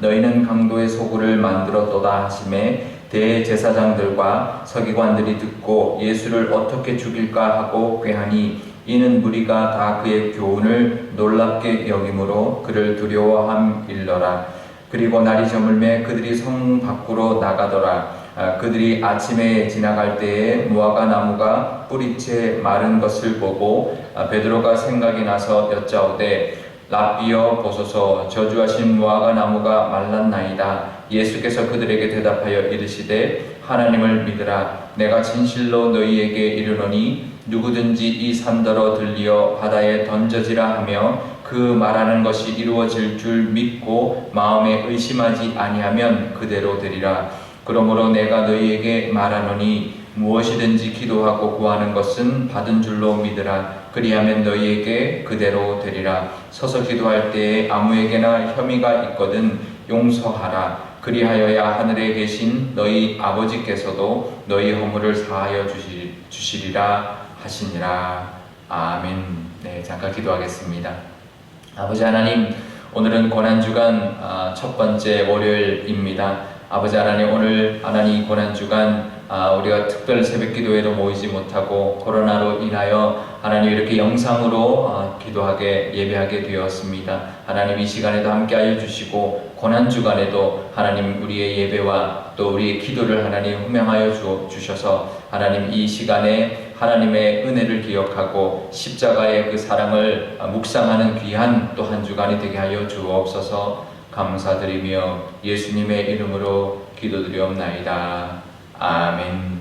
너희는 강도의 소굴을 만들었도다 하심에 대제사장들과 서기관들이 듣고 예수를 어떻게 죽일까 하고 꾀하니 이는 무리가 다 그의 교훈을 놀랍게 여김으로 그를 두려워함 일러라. 그리고 날이 저물매 그들이 성 밖으로 나가더라. 아, 그들이 아침에 지나갈 때에 무화과 나무가 뿌리채 마른 것을 보고 아, 베드로가 생각이 나서 여짜오되 라비어 보소서 저주하신 무화과 나무가 말랐나이다. 예수께서 그들에게 대답하여 이르시되 하나님을 믿으라. 내가 진실로 너희에게 이르노니 누구든지 이 산더러 들리어 바다에 던져지라 하며 그 말하는 것이 이루어질 줄 믿고 마음에 의심하지 아니하면 그대로 되리라. 그러므로 내가 너희에게 말하노니 무엇이든지 기도하고 구하는 것은 받은 줄로 믿으라 그리하면 너희에게 그대로 되리라. 서서 기도할 때에 아무에게나 혐의가 있거든 용서하라. 그리하여야 하늘에 계신 너희 아버지께서도 너희 허물을 사하여 주시, 주시리라 하시니라. 아멘. 네 잠깐 기도하겠습니다. 아버지 하나님 오늘은 고난주간 아, 첫 번째 월요일입니다. 아버지 하나님 오늘 하나님 이 고난주간 아, 우리가 특별 새벽 기도회도 모이지 못하고 코로나로 인하여 하나님 이렇게 영상으로 아, 기도하게 예배하게 되었습니다. 하나님 이 시간에도 함께하여 주시고 고난 주간에도 하나님 우리의 예배와 또 우리의 기도를 하나님 흠명하여 주, 주셔서 하나님 이 시간에 하나님의 은혜를 기억하고 십자가의 그 사랑을 아, 묵상하는 귀한 또 한 주간이 되게 하여 주옵소서 감사드리며 예수님의 이름으로 기도드리옵나이다. 아멘.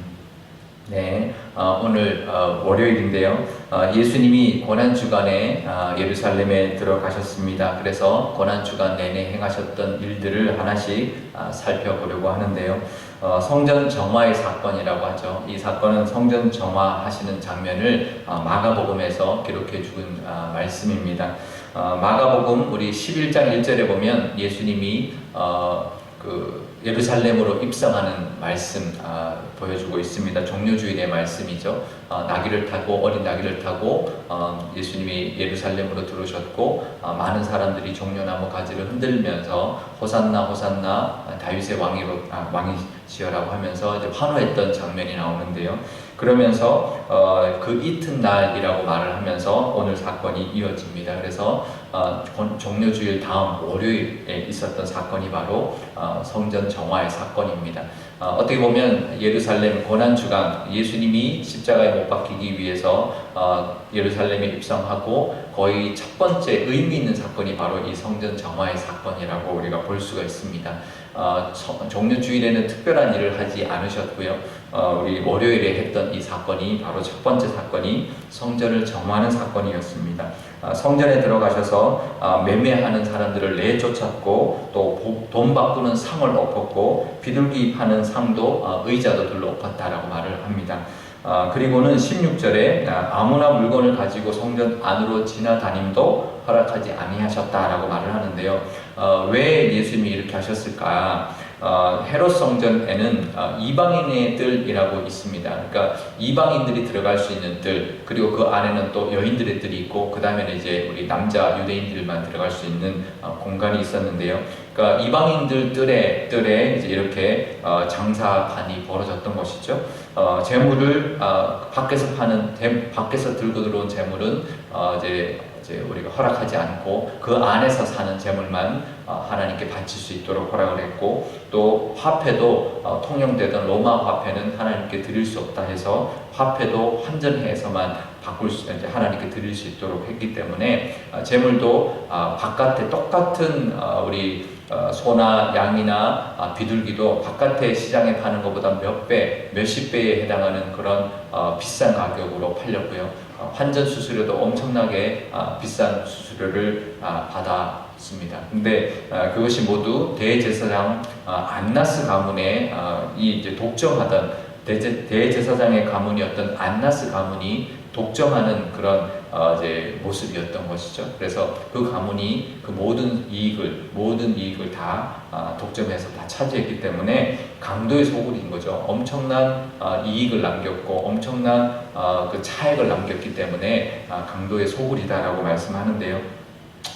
네, 어, 오늘 어, 월요일인데요. 어, 예수님이 고난 주간에 아, 예루살렘에 들어가셨습니다. 그래서 고난 주간 내내 행하셨던 일들을 하나씩 아, 살펴보려고 하는데요. 어, 성전 정화의 사건이라고 하죠. 이 사건은 성전 정화하시는 장면을 어, 마가복음에서 기록해 준 아, 말씀입니다. 어, 마가복음 우리 11장 1절에 보면 예수님이 어, 그 예루살렘으로 입성하는 말씀 아, 보여주고 있습니다. 종료주일의 말씀이죠. 어, 나귀를 타고 어린 나귀를 타고 어, 예수님이 예루살렘으로 들어오셨고 어, 많은 사람들이 종려나무 가지를 흔들면서 호산나 호산나 아, 다윗의 왕이로 아, 왕이시여라고 하면서 이제 환호했던 장면이 나오는데요. 그러면서 어, 그 이튿날이라고 말을 하면서 오늘 사건이 이어집니다. 그래서 어, 권- 종료주일 다음 월요일에 있었던 사건이 바로 어, 성전 정화의 사건입니다. 어, 어떻게 보면 예루살렘 고난 주간 예수님이 십자가에 못 박히기 위해서 어, 예루살렘에 입성하고 거의 첫 번째 의미 있는 사건이 바로 이 성전 정화의 사건이라고 우리가 볼 수가 있습니다. 어, 성- 종료 주일에는 특별한 일을 하지 않으셨고요. 어, 우리 월요일에 했던 이 사건이 바로 첫 번째 사건이 성전을 정화하는 사건이었습니다. 아, 성전에 들어가셔서 아, 매매하는 사람들을 내쫓았고 또 돈 바꾸는 상을 엎었고 비둘기 파는 상도 아, 의자도 둘러 엎었다라고 말을 합니다. 아, 그리고는 16절에 아무나 물건을 가지고 성전 안으로 지나다님도 허락하지 아니하셨다라고 말을 하는데요. 어, 왜 예수님이 이렇게 하셨을까? 어, 헤롯 성전에는 어, 이방인의 뜰이라고 있습니다. 그러니까 이방인들이 들어갈 수 있는 뜰 그리고 그 안에는 또 여인들의 뜰이 있고 그 다음에는 이제 우리 남자 유대인들만 들어갈 수 있는 어, 공간이 있었는데요. 그러니까 이방인들 뜰에 뜰에 이제 이렇게 어, 장사판이 벌어졌던 것이죠. 어, 재물을 어, 밖에서 파는 대- 밖에서 들고 들어온 재물은 어, 이제 우리가 허락하지 않고 그 안에서 사는 재물만 어, 하나님께 바칠 수 있도록 허락을 했고 또 화폐도 어, 통용되던 로마 화폐는 하나님께 드릴 수 없다 해서 화폐도 환전해서만 바꿀 수 이제 하나님께 드릴 수 있도록 했기 때문에 어, 재물도 어, 바깥에 똑같은 어, 우리 어, 소나 양이나 아, 비둘기도 바깥에 시장에 파는 것보다 몇 배, 몇십 배에 해당하는 그런 어, 비싼 가격으로 팔렸고요. 어, 환전 수수료도 엄청나게 아, 비싼 수수료를 아, 받아 있습니다. 근데 아, 그것이 모두 대제사장 아, 안나스 가문의 아, 이 이제 독점하던 대제, 대제사장의 가문이었던 안나스 가문이 독점하는 그런 어, 이제 모습이었던 것이죠. 그래서 그 가문이 그 모든 이익을 모든 이익을 다 아, 독점해서 다 차지했기 때문에 강도의 소굴인 거죠. 엄청난 아, 이익을 남겼고 엄청난 아, 그 차액을 남겼기 때문에 아, 강도의 소굴이다라고 말씀하는데요.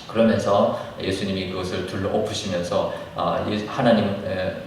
그러면서 예수님이 그것을 둘러 엎으시면서 아, 예- 하나님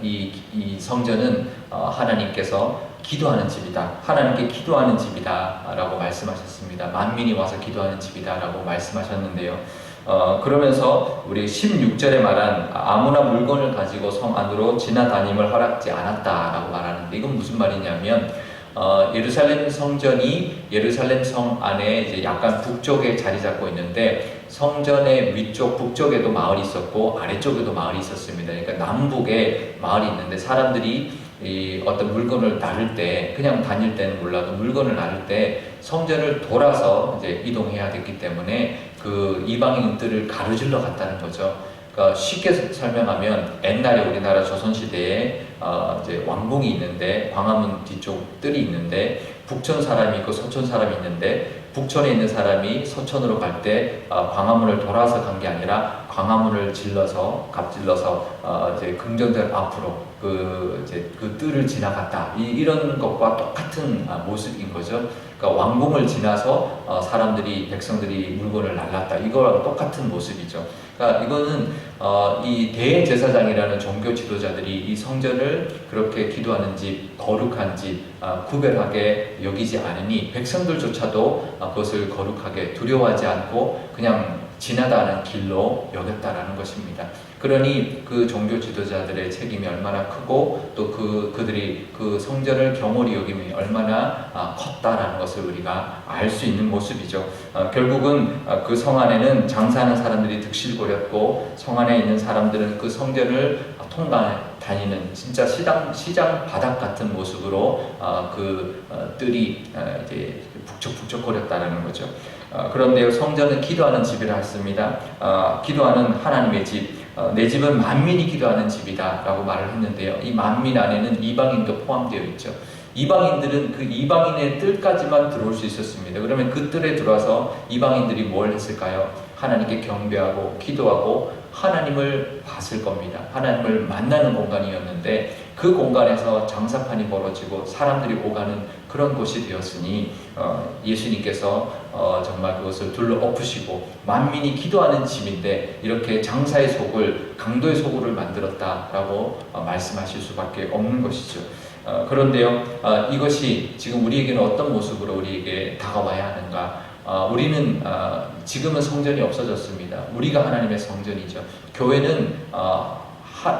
이 성전은 어, 하나님께서 기도하는 집이다. 하나님께 기도하는 집이다 라고 말씀하셨습니다. 만민이 와서 기도하는 집이다 라고 말씀하셨는데요. 어, 그러면서 우리 16절에 말한 아무나 물건을 가지고 성 안으로 지나다님을 허락지 않았다 라고 말하는데 이건 무슨 말이냐면 어, 예루살렘 성전이 예루살렘 성 안에 이제 약간 북쪽에 자리 잡고 있는데 성전의 위쪽 북쪽에도 마을이 있었고 아래쪽에도 마을이 있었습니다. 그러니까 남북에 마을이 있는데 사람들이 이 어떤 물건을 나를 때 그냥 다닐 때는 몰라도 물건을 나를 때 성전을 돌아서 이제 이동해야 됐기 때문에 그 이방인들을 가로질러 갔다는 거죠. 그러니까 쉽게 설명하면 옛날에 우리나라 조선 시대에 어 이제 왕궁이 있는데 광화문 뒤쪽 뜰이 있는데 북촌 사람이 있고 서촌 사람이 있는데 북촌에 있는 사람이 서촌으로 갈때 어, 광화문을 돌아서 간 게 아니라 광화문을 질러서 갑질러서 어, 이제 긍정들 앞으로 그 이제 그 뜰을 지나갔다 이, 이런 것과 똑같은 아, 모습인 거죠. 그러니까 왕궁을 지나서 어, 사람들이 백성들이 물건을 날랐다 이거랑 똑같은 모습이죠. 그러니까 이거는 어, 이 대제사장이라는 종교 지도자들이 이 성전을 그렇게 기도하는 집, 거룩한 집 아, 구별하게 여기지 않으니 백성들조차도 아, 그것을 거룩하게 두려워하지 않고 그냥 지나다는 길로 여겼다라는 것입니다. 그러니 그 종교 지도자들의 책임이 얼마나 크고 또 그 그들이 그 성전을 경홀히 여김이 얼마나 아, 컸다라는 것을 우리가 알 수 있는 모습이죠. 아, 결국은 아, 그성 안에는 장사하는 사람들이 득실거렸고 성 안에 있는 사람들은 그 성전을 통과 다니는 진짜 시장 시장 바닥 같은 모습으로 아, 그 어, 뜰이 아, 이제 북적북적거렸다라는 거죠. 어, 그런데요 성전은 기도하는 집이라 했습니다. 어, 기도하는 하나님의 집. 어, 내 집은 만민이 기도하는 집이다 라고 말을 했는데요. 이 만민 안에는 이방인도 포함되어 있죠. 이방인들은 그 이방인의 뜰까지만 들어올 수 있었습니다. 그러면 그 뜰에 들어와서 이방인들이 뭘 했을까요? 하나님께 경배하고 기도하고 하나님을 봤을 겁니다. 하나님을 만나는 공간이었는데 그 공간에서 장사판이 벌어지고 사람들이 오가는 그런 곳이 되었으니 어, 예수님께서 어, 정말 그것을 둘러 엎으시고 만민이 기도하는 집인데 이렇게 장사의 속을 강도의 속을 만들었다라고 어, 말씀하실 수밖에 없는 것이죠. 어, 그런데요, 어, 이것이 지금 우리에게는 어떤 모습으로 우리에게 다가와야 하는가? 어, 우리는 어, 지금은 성전이 없어졌습니다. 우리가 하나님의 성전이죠. 교회는 어, 하,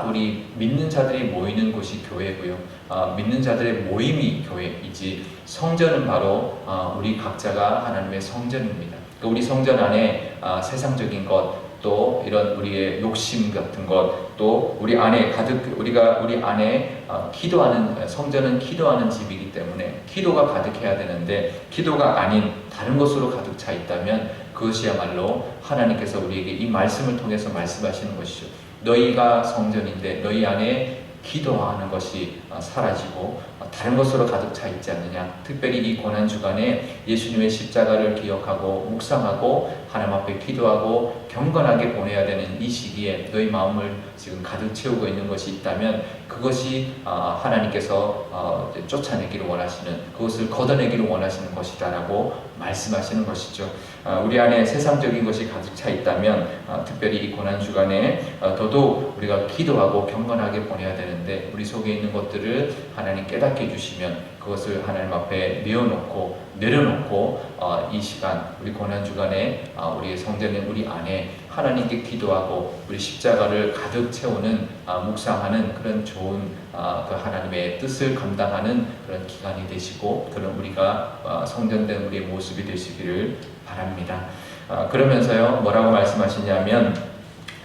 우리 믿는 자들이 모이는 곳이 교회고요. 어, 믿는 자들의 모임이 교회이지 성전은 바로 어, 우리 각자가 하나님의 성전입니다. 그 우리 성전 안에 어, 세상적인 것, 또 이런 우리의 욕심 같은 것, 또 우리 안에 가득 우리가 우리 안에 어, 기도하는 성전은 기도하는 집이기 때문에 기도가 가득해야 되는데 기도가 아닌 다른 것으로 가득 차 있다면 그것이야말로 하나님께서 우리에게 이 말씀을 통해서 말씀하시는 것이죠. 너희가 성전인데 너희 안에 기도하는 것이 어, 사라지고 어, 다른 것으로 가득 차 있지 않느냐. 특별히 이 고난 주간에 예수님의 십자가를 기억하고 묵상하고 하나님 앞에 기도하고 경건하게 보내야 되는 이 시기에 너희 마음을 지금 가득 채우고 있는 것이 있다면 그것이 어, 하나님께서 쫓아내기를 원하시는 그것을 걷어내기를 원하시는 것이다라고 말씀하시는 것이죠. 어, 우리 안에 세상적인 것이 가득 차 있다면 어, 특별히 이 고난 주간에 어, 더더욱 우리가 기도하고 경건하게 보내야 되는데 우리 속에 있는 것들을 하나님 깨닫게 해주시면 그것을 하나님 앞에 내어놓고 내려놓고 어, 이 시간 우리 고난 주간에 어, 우리의 성전인 우리 안에 하나님께 기도하고 우리 십자가를 가득 채우는 아, 묵상하는 그런 좋은 아, 그 하나님의 뜻을 감당하는 그런 기간이 되시고 그런 우리가 아, 성전된 우리의 모습이 되시기를 바랍니다. 아, 그러면서요 뭐라고 말씀하시냐면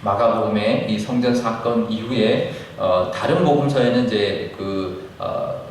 마가복음의 이 성전 사건 이후에 어, 다른 복음서에는 이제 그 어,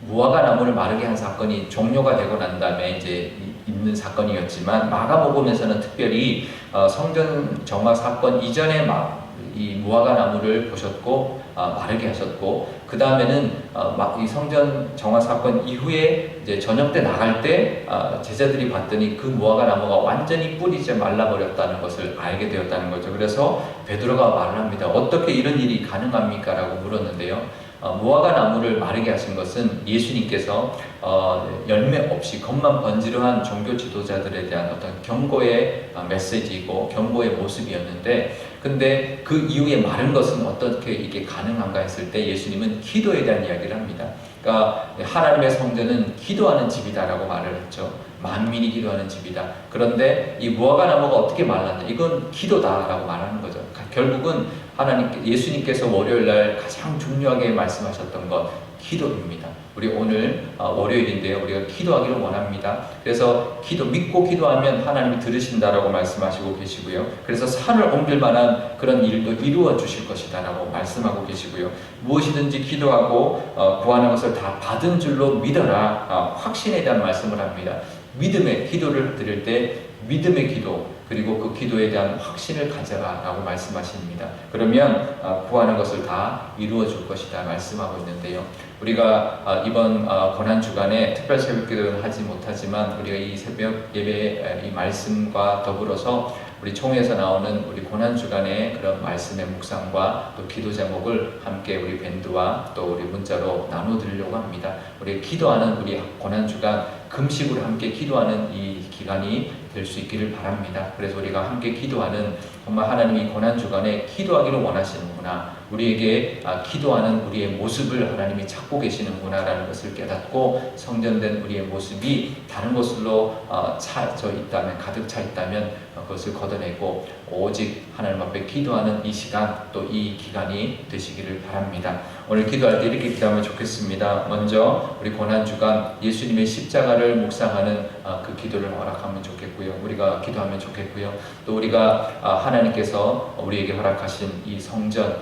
무화과 나무를 마르게 한 사건이 종료가 되고 난 다음에 이제 이 있는 사건이었지만 마가복음에서는 특별히 어, 성전 정화 사건 이전에 막 이 무화과 나무를 보셨고 어, 마르게 하셨고 그 다음에는 어, 막이 성전 정화 사건 이후에 이제 저녁 때 나갈 때 어, 제자들이 봤더니 그 무화과 나무가 완전히 뿌리째 말라버렸다는 것을 알게 되었다는 거죠. 그래서 베드로가 말을 합니다. 어떻게 이런 일이 가능합니까?라고 물었는데요. 어, 무화과 나무를 마르게 하신 것은 예수님께서 어, 열매 없이 겉만 번지르한 종교 지도자들에 대한 어떤 경고의 어, 메시지이고 경고의 모습이었는데 근데 그 이후에 마른 것은 어떻게 이게 가능한가 했을 때 예수님은 기도에 대한 이야기를 합니다. 그러니까 하나님의 성전은 기도하는 집이다라고 말을 했죠. 만민이 기도하는 집이다. 그런데 이 무화과 나무가 어떻게 말랐냐? 이건 기도다라고 말하는 거죠. 결국은 하나님 예수님께서 월요일 날 가장 중요하게 말씀하셨던 것 기도입니다. 우리 오늘 어, 월요일인데요. 우리가 기도하기를 원합니다. 그래서 기도 믿고 기도하면 하나님이 들으신다라고 말씀하시고 계시고요. 그래서 산을 옮길 만한 그런 일도 이루어 주실 것이다라고 말씀하고 계시고요. 무엇이든지 기도하고 어, 구하는 것을 다 받은 줄로 믿어라. 어, 확신에 대한 말씀을 합니다. 믿음의 기도를 드릴 때 믿음의 기도 그리고 그 기도에 대한 확신을 가져라 라고 말씀하십니다. 그러면 어, 구하는 것을 다 이루어 줄 것이다 말씀하고 있는데요. 우리가 어, 이번 어, 고난 주간에 특별 새벽 기도는 하지 못하지만 우리가 이 새벽 예배 이 말씀과 더불어서 우리 총회에서 나오는 우리 고난 주간의 그런 말씀의 묵상과 또 기도 제목을 함께 우리 밴드와 또 우리 문자로 나눠 드리려고 합니다. 우리 기도하는 우리 고난 주간 금식으로 함께 기도하는 이 기간이 될 수 있기를 바랍니다. 그래서 우리가 함께 기도하는 정말 하나님이 고난 주간에 기도하기를 원하시는구나. 우리에게 아, 기도하는 우리의 모습을 하나님이 찾고 계시는구나라는 것을 깨닫고 성전된 우리의 모습이 다른 것으로 어, 차져 있다면 가득 차 있다면 어, 그것을 걷어내고 오직 하나님 앞에 기도하는 이 시간 또 이 기간이 되시기를 바랍니다. 오늘 기도할 때 이렇게 기도하면 좋겠습니다. 먼저 우리 고난 주간 예수님의 십자가를 묵상하는 어, 그 기도를 허락하면 좋겠고요. 우리가 기도하면 좋겠고요. 또 우리가 하나님께서 우리에게 허락하신 이 성전,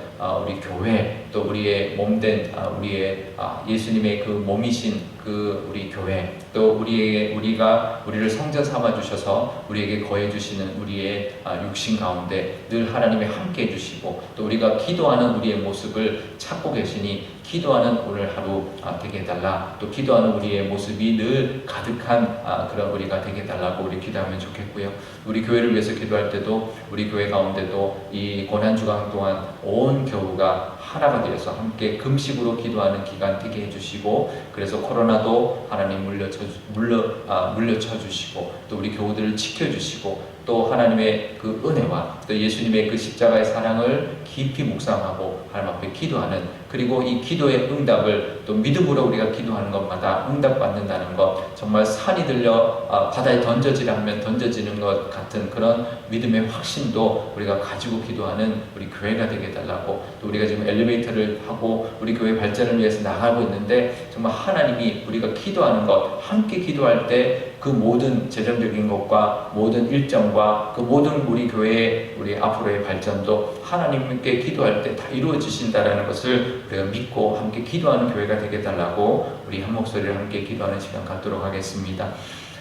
우리 교회, 또 우리의 몸된 우리의 예수님의 그 몸이신 그 우리 교회, 또 우리에게 우리가 우리를 성전 삼아 주셔서 우리에게 거해 주시는 우리의 육신 가운데 늘 하나님이 함께 해 주시고 또 우리가 기도하는 우리의 모습을 찾고 계시니 기도하는 오늘 하루 되게 해달라. 또 기도하는 우리의 모습이 늘 가득한 그런 우리가 되게 해달라고 우리 기도하면 좋겠고요. 우리 교회를 위해서 기도할 때도 우리 교회 가운데도 이 고난 주간 동안 온 교우가 하나가 되어서 함께 금식으로 기도하는 기간 되게 해주시고 그래서 코로나도 하나님 물려쳐 물려 아, 물려쳐 주시고 또 우리 교우들을 지켜주시고 또 하나님의 그 은혜와 또 예수님의 그 십자가의 사랑을 깊이 묵상하고 하나님 앞에 기도하는 그리고 이 기도의 응답을 또 믿음으로 우리가 기도하는 것마다 응답받는다는 것 정말 산이 들려 아, 바다에 던져지라 하면 던져지는 것 같은 그런 믿음의 확신도 우리가 가지고 기도하는 우리 교회가 되게 해달라고 또 우리가 지금 엘리베이터를 하고 우리 교회 발전을 위해서 나가고 있는데 정말 하나님이 우리가 기도하는 것 함께 기도할 때 그 모든 재정적인 것과 모든 일정과 그 모든 우리 교회의 우리 앞으로의 발전도 하나님 께 기도할 때 다 이루어지신다라는 것을 우리가 믿고 함께 기도하는 교회가 되게 해달라고 우리 한 목소리를 함께 기도하는 시간 갖도록 하겠습니다.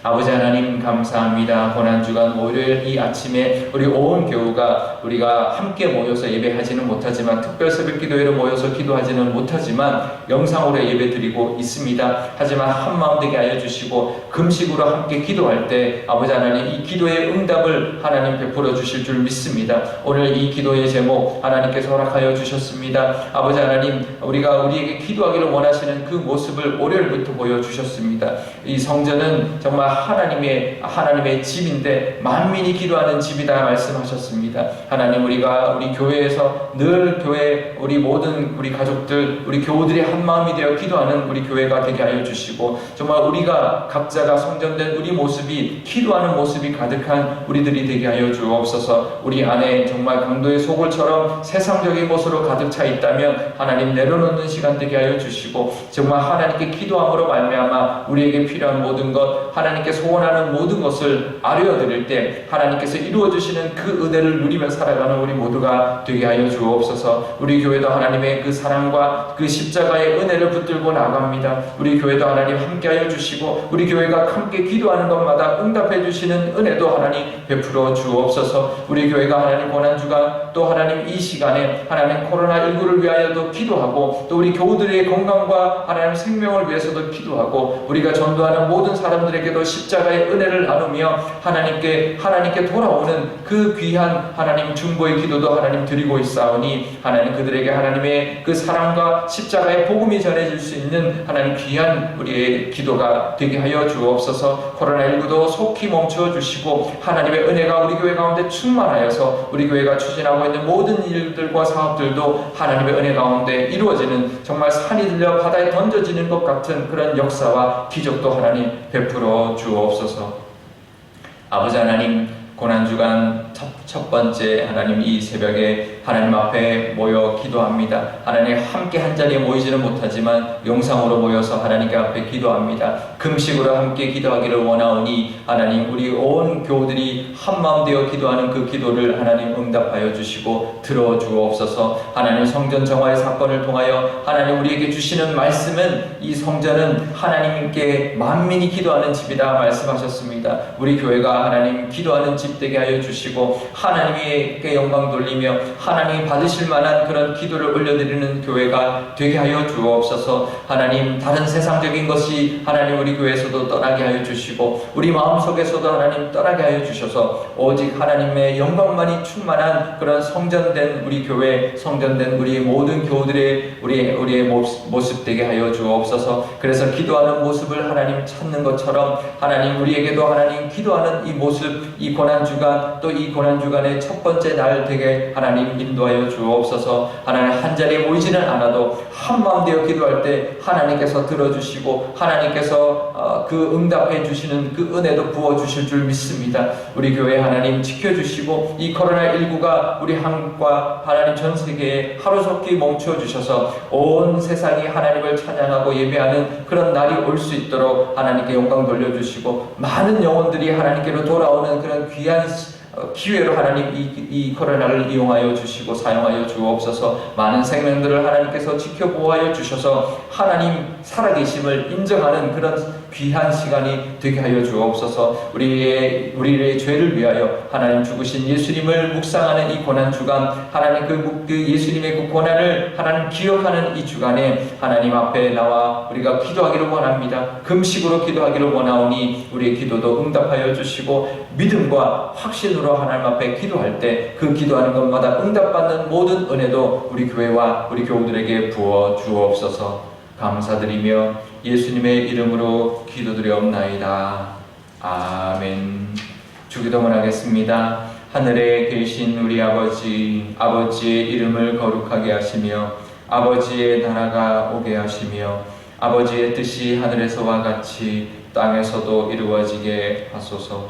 아버지 하나님 감사합니다. 고난주간 월요일 이 아침에 우리 온 교우가 우리가 함께 모여서 예배하지는 못하지만 특별 새벽 기도회로 모여서 기도하지는 못하지만 영상으로 예배 드리고 있습니다. 하지만 한 마음 되게 하여 주시고 금식으로 함께 기도할 때 아버지 하나님 이 기도의 응답을 하나님 베풀어 주실 줄 믿습니다. 오늘 이 기도의 제목 하나님께서 허락하여 주셨습니다. 아버지 하나님 우리가 우리에게 기도하기를 원하시는 그 모습을 월요일부터 보여 주셨습니다. 이 성전은 정말 하나님의 하나님의 집인데 만민이 기도하는 집이다 말씀하셨습니다. 하나님 우리가 우리 교회에서 늘 교회 우리 모든 우리 가족들 우리 교우들이 한 마음이 되어 기도하는 우리 교회가 되게 하여 주시고 정말 우리가 각자가 성전된 우리 모습이 기도하는 모습이 가득한 우리들이 되게 하여 주옵소서. 우리 안에 정말 강도의 소굴처럼 세상적인 것으로 가득 차 있다면 하나님 내려놓는 시간 되게 하여 주시고 정말 하나님께 기도함으로 말미암아 우리에게 필요한 모든 것 하나님 하나님께 소원하는 모든 것을 아뢰어 드릴 때 하나님께서 이루어 주시는 그 은혜를 누리며 살아가는 우리 모두가 되게 하여 주옵소서. 우리 교회도 하나님의 그 사랑과 그 십자가의 은혜를 붙들고 나갑니다. 우리 교회도 하나님 함께하여 주시고 우리 교회가 함께 기도하는 것마다 응답해 주시는 은혜도 하나님 베풀어 주옵소서. 우리 교회가 하나님 고난 주간 또 하나님 이 시간에 하나님 코로나 19를 위하여도 기도하고 또 우리 교우들의 건강과 하나님 생명을 위해서도 기도하고 우리가 전도하는 모든 사람들에게도 십자가의 은혜를 나누며 하나님께 하나님께 돌아오는 그 귀한 하나님 중보의 기도도 하나님 드리고 있사오니 하나님 그들에게 하나님의 그 사랑과 십자가의 복음이 전해질 수 있는 하나님 귀한 우리의 기도가 되게 하여 주옵소서. 코로나19도 속히 멈춰 주시고 하나님의 은혜가 우리 교회 가운데 충만하여서 우리 교회가 추진하고 있는 모든 일들과 사업들도 하나님의 은혜 가운데 이루어지는 정말 산이 들려 바다에 던져지는 것 같은 그런 역사와 기적도 하나님 베풀어 주옵소서. 아버지 하나님 고난주간 첫, 첫 번째 하나님 이 새벽에 하나님 앞에 모여 기도합니다. 하나님 함께 한 자리에 모이지는 못하지만 영상으로 모여서 하나님께 앞에 기도합니다. 금식으로 함께 기도하기를 원하오니 하나님 우리 온 교우들이 한 마음 되어 기도하는 그 기도를 하나님 응답하여 주시고 들어 주옵소서. 하나님 성전 정화의 사건을 통하여 하나님 우리에게 주시는 말씀은 이 성전은 하나님께 만민이 기도하는 집이다 말씀하셨습니다. 우리 교회가 하나님 기도하는 집 되게 하여 주시고 하나님께 영광 돌리며 하나님이 받으실 만한 그런 기도를 올려드리는 교회가 되게 하여 주옵소서. 하나님 다른 세상적인 것이 하나님 우리 교회에서도 떠나게 하여 주시고 우리 마음속에서도 하나님 떠나게 하여 주셔서 오직 하나님의 영광만이 충만한 그런 성전된 우리 교회 성전된 우리 모든 교우들의 우리 우리의 모습, 되게 하여 주옵소서. 그래서 기도하는 모습을 하나님 찾는 것처럼 하나님 우리에게도 하나님 기도하는 이 모습 이 고난 주간 또이 고난 주간의 첫 번째 날 되게 하나님 인도하여 주옵소서. 하나님 한 자리에 모이지는 않아도 한 마음 되어 기도할 때 하나님께서 들어주시고 하나님께서 어, 그 응답해 주시는 그 은혜도 부어 주실 줄 믿습니다. 우리 교회 하나님 지켜주시고 이 코로나 19가 우리 한국과 하나님 전 세계에 하루속히 멈춰 주셔서 온 세상이 하나님을 찬양하고 예배하는 그런 날이 올 수 있도록 하나님께 영광 돌려주시고 많은 영혼들이 하나님께로 돌아오는 그런 귀한 어, 기회로 하나님 이, 이 코로나를 이용하여 주시고 사용하여 주옵소서. 많은 생명들을 하나님께서 지켜보호하여 주셔서 하나님 살아계심을 인정하는 그런 귀한 시간이 되게 하여 주옵소서. 우리의 우리의 죄를 위하여 하나님 죽으신 예수님을 묵상하는 이 고난 주간 하나님 그, 묵- 그 예수님의 그 고난을 하나님 기억하는 이 주간에 하나님 앞에 나와 우리가 기도하기를 원합니다. 금식으로 기도하기를 원하오니 우리의 기도도 응답하여 주시고 믿음과 확신으로 하나님 앞에 기도할 때 그 기도하는 것마다 응답받는 모든 은혜도 우리 교회와 우리 교우들에게 부어 주옵소서 감사드리며 예수님의 이름으로 기도드리옵나이다. 아멘. 주기도문 하겠습니다. 하늘에 계신 우리 아버지, 아버지의 이름을 거룩하게 하시며 아버지의 나라가 오게 하시며 아버지의 뜻이 하늘에서와 같이 땅에서도 이루어지게 하소서.